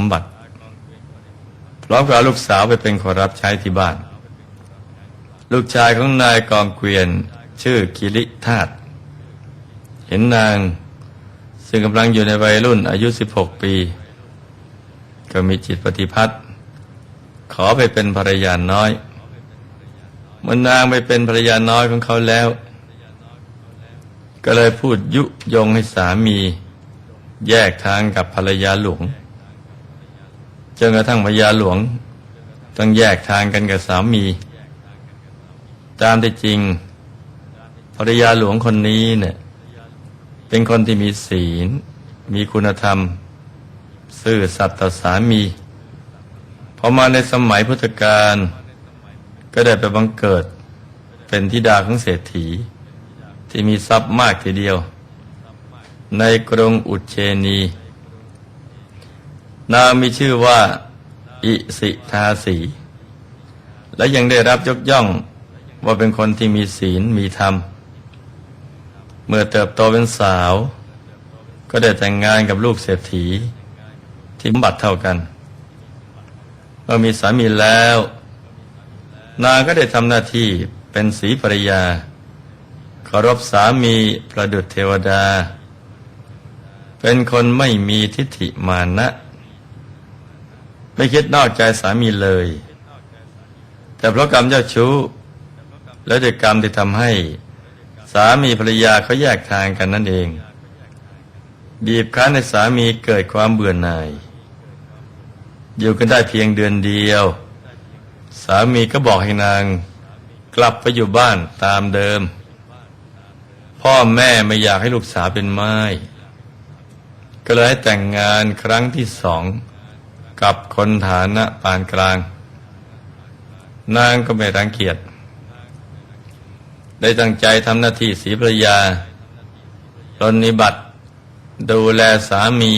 สมบัติพร้อมกับเอลูกสาวไปเป็นคนรับใช้ที่บ้าน ลูกชายของนายกองเกวียนชื่อกิริธาตเห็นนาง ซึ่งกำลังอยู่ในวัยรุ่นอายุ 16 ปี ก็มีจิตปฏิพัทธ์ขอไปเป็นภรรยาน้อยเมื่อนางไปเป็นภรรยาน้อยของเขาแล้ว ก็เลยพูดยุยงให้สามี แยกทางกับภรรยาหลวง จนกระทั่งภรยาหลวง ต้องแยกทางกันกับสามี ตามที่จริงภรรยาหลวงคนนี้เนี่ยเป็นคนที่มีศีล มีคุณธรรม ซื่อสัตย์ต่อสามีพอมาในสมัยพุทธกาลก็ได้ไปบังเกิดเป็นธิดาของเศรษฐี ที่มีทรัพย์มากทีเดียว ในกรุงอุเชนี นางมีชื่อว่า อิสิทาสี และยังได้รับยกย่องว่าเป็นคนที่มีศีลมีธรรม เมื่อเติบโตเป็นสาว ก็ได้แต่งงานกับลูกเศรษฐี ที่บัตรเท่ากันเมื่อมีสามีแล้ว นางก็ได้ทำหน้าที่เป็นสีภรยาเคารพสามีประดุจเทวดา เป็นคนไม่มีทิฏฐิมานะ ไม่คิดนอกใจสามีเลย แต่เพราะกรรมเจ้าชู้ และด้วยกรรมที่ทำให้ สามีภรรยาเขาแยกทางกันนั่นเอง บีบคั้นให้สามีเกิดความเบื่อหน่าย อยู่กันได้เพียงเดือนเดียว สามีก็บอกให้นาง กลับไปอยู่บ้านตามเดิม พ่อแม่ไม่อยากให้ลูกสาวเป็นไม้ก็เลยให้แต่งงานครั้งที่สอง กับคนฐานะปานกลาง นางก็ไม่รังเกียจได้ตั้งใจทำหน้าที่สีภรยาปรนนิบัติ ดูแลสามี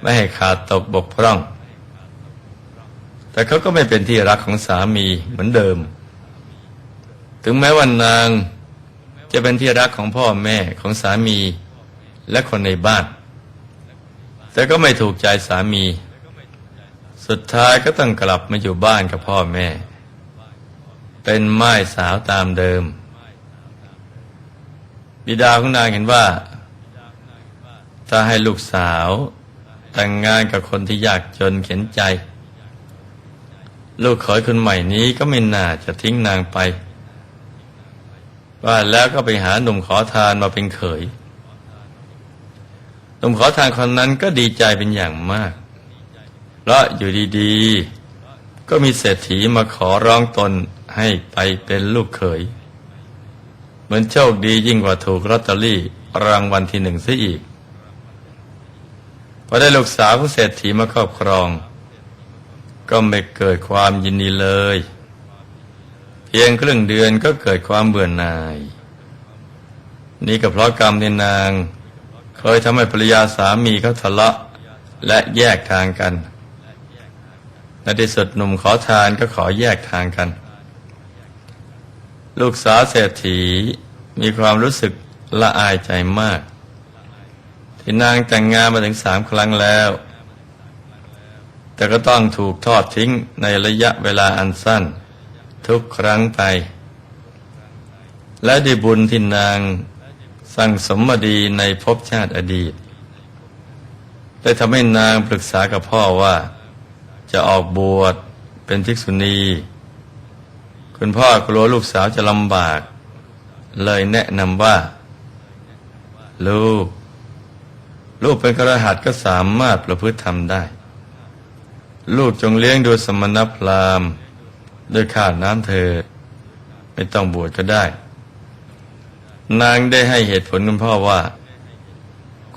ไม่ให้ขาดตกบกพร่อง แต่เขาก็ไม่เป็นที่รักของสามีเหมือนเดิม ถึงแม้ว่านางจะเป็นที่รักของพ่อแม่ของสามีและคนในบ้าน แต่ก็ไม่ถูกใจสามี สุดท้ายก็ต้องกลับมาอยู่บ้านกับพ่อแม่ เป็นไม้สาวตามเดิม บิดาของนางเห็นว่า ถ้าให้ลูกสาวแต่งงานกับคนที่ยากจนเข็นใจ ลูกขอยคนใหม่นี้ก็ไม่น่าจะทิ้งนางไป ว่าแล้วก็ไปหาหนุ่มขอทานมาเป็นเขยหนุ่มขอทานคนนั้นก็ดีใจเป็นอย่างมาก เพราะอยู่ดีๆ ก็มีเศรษฐีมาขอร้องตนให้ไปเป็นลูกเขย เหมือนโชคดียิ่งกว่าถูกลอตเตอรี่รางวัลที่หนึ่งซะอีกพอได้ลูกสาวของเศรษฐีมาครอบครอง ก็ไม่เกิดความยินดีเลย เพียงครึ่งเดือนก็เกิดความเบื่อหน่าย นี่ก็เพราะกรรมที่นาง เคยทำให้ภรรยาสามีเขาทะเลาะและแยกทางกัน ในที่สุดหนุ่มขอทานก็ขอแยกทางกัน ลูกสาวเศรษฐีมีความรู้สึกละอายใจมาก ที่นางแต่งงานมาถึงสามครั้งแล้ว แต่ก็ต้องถูกทอดทิ้งในระยะเวลาอันสั้น ทุกครั้งไป และได้บุญที่นางสั่งสมมาดีในภพชาติอดีต ได้ทำให้นางปรึกษากับพ่อว่า จะออกบวชเป็นภิกษุณี คุณพ่อกลัวลูกสาวจะลำบาก เลยแนะนำว่า ลูก ลูกเป็นกระหัสก็สามารถประพฤติทำได้ ลูกจงเลี้ยงดูสมณพราหมณ์ด้วยข้าน้ำเธอ ไม่ต้องบวชก็ได้ นางได้ให้เหตุผลคุณพ่อว่า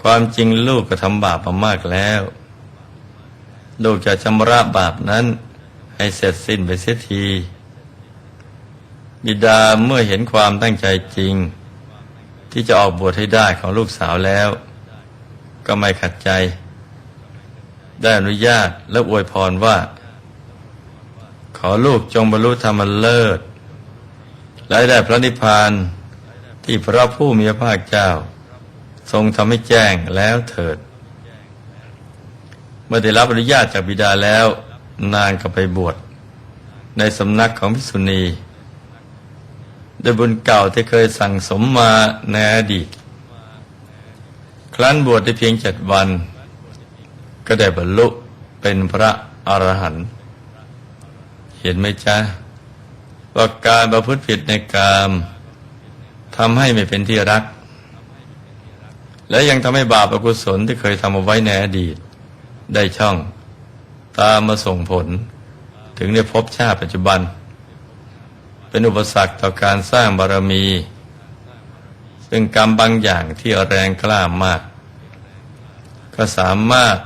ความจริงลูกก็ทำบาปมามากแล้ว ลูกจะชำระบาปนั้น ให้เสร็จสิ้นไปเสียที บิดาเมื่อเห็นความตั้งใจจริง ที่จะออกบวชให้ได้ของลูกสาวแล้ว ก็ไม่ขัดใจ ได้อนุญาตและอวยพรว่า ขอลูกจงบรรลุธรรมเลิศและได้พระนิพพานที่พระผู้มีพระภาคเจ้า ทรงทำให้แจ้งแล้วเถิด เมื่อได้รับอนุญาตจากบิดาแล้ว นางก็ไปบวชในสำนักของพิกษุณีโดยบุญเก่าที่เคยสั่งสมมาในอดีต ครั้นบวชได้เพียงเจ็ดวัน ก็ได้บรรลุเป็นพระอรหันต์เห็นไหมจ๊ะว่าการประพฤติผิดในกามทำให้ไม่เป็นที่รัก และยังทำให้บาปอกุศลที่เคยทำเอาไว้ในอดีต ได้ช่อง ตามมาส่งผล ถึงในภพชาติปัจจุบัน เป็นอุปสรรคต่อการสร้างบารมี ซึ่งกรรมบางอย่างที่แรงกล้ามาก ก็สามารถ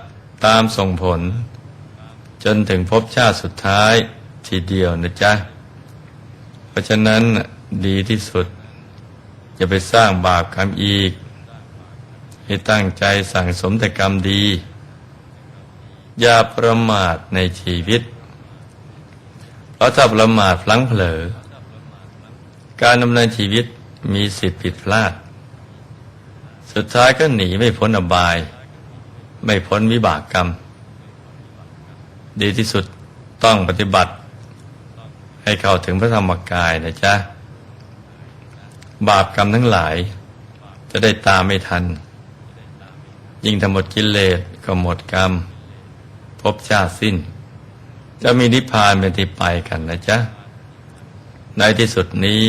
ตามส่งผล จนถึงภพชาติสุดท้ายทีเดียวนะจ๊ะ เพราะฉะนั้นดีที่สุด อย่าไปสร้างบาปกรรมอีก ให้ตั้งใจสั่งสมแต่กรรมดี อย่าประมาทในชีวิต เพราะถ้าประมาทพลั้งเผลอ การดำเนินชีวิตมีสิทธิผิดพลาด สุดท้ายก็หนีไม่พ้นอบาย ไม่พ้นวิบากกรรม ดีที่สุดต้องปฏิบัติ ให้เข้าถึงพระธรรมกายนะจ๊ะ บาปกรรมทั้งหลาย จะได้ตามไม่ทัน ยิ่งทำหมดกิเลสก็หมดกรรม พบชาติสิ้น จะมีนิพพานเป็นที่ไปกันนะจ๊ะ ในที่สุดนี้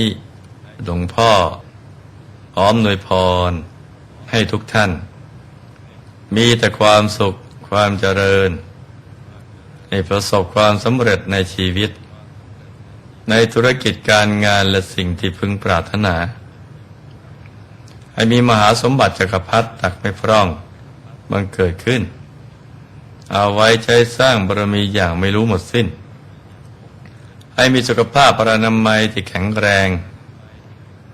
หลวงพ่อพร้อมหนวยพร ให้ทุกท่าน มีแต่ความสุขความเจริญให้ประสบความสำเร็จในชีวิต ในธุรกิจการงานและสิ่งที่พึงปรารถนา ให้มีมหาสมบัติจักรพรรดิตักไม่พร่องบังเกิดขึ้น เอาไว้ใช้สร้างบารมีอย่างไม่รู้หมดสิ้น ให้มีสุขภาพปรานามัยที่แข็งแรง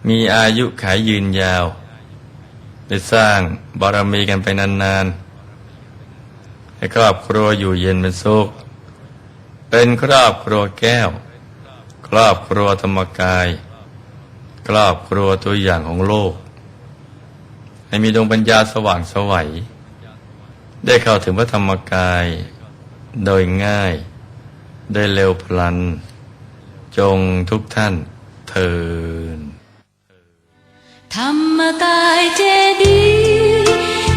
มีอายุขายยืนยาว ได้สร้างบารมีกันไปนานๆ ให้ครอบครัวอยู่เย็นเป็นสุข เป็นครอบครัวแก้ว ครอบครัวธรรมกาย ครอบครัวตัวอย่างของโลก ให้มีดวงปัญญาสว่างสวัย ได้เข้าถึงพระธรรมกาย โดยง่าย ได้เร็วพลัน จงทุกท่านเทินธรรมกายเจดี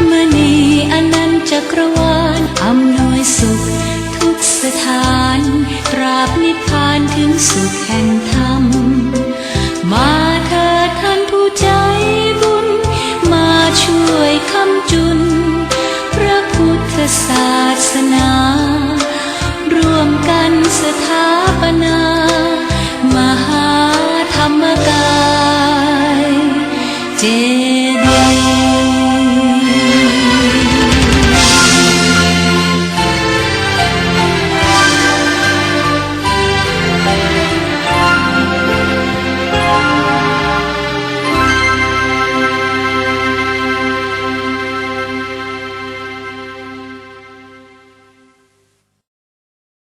มณีอนันต์จักรวาล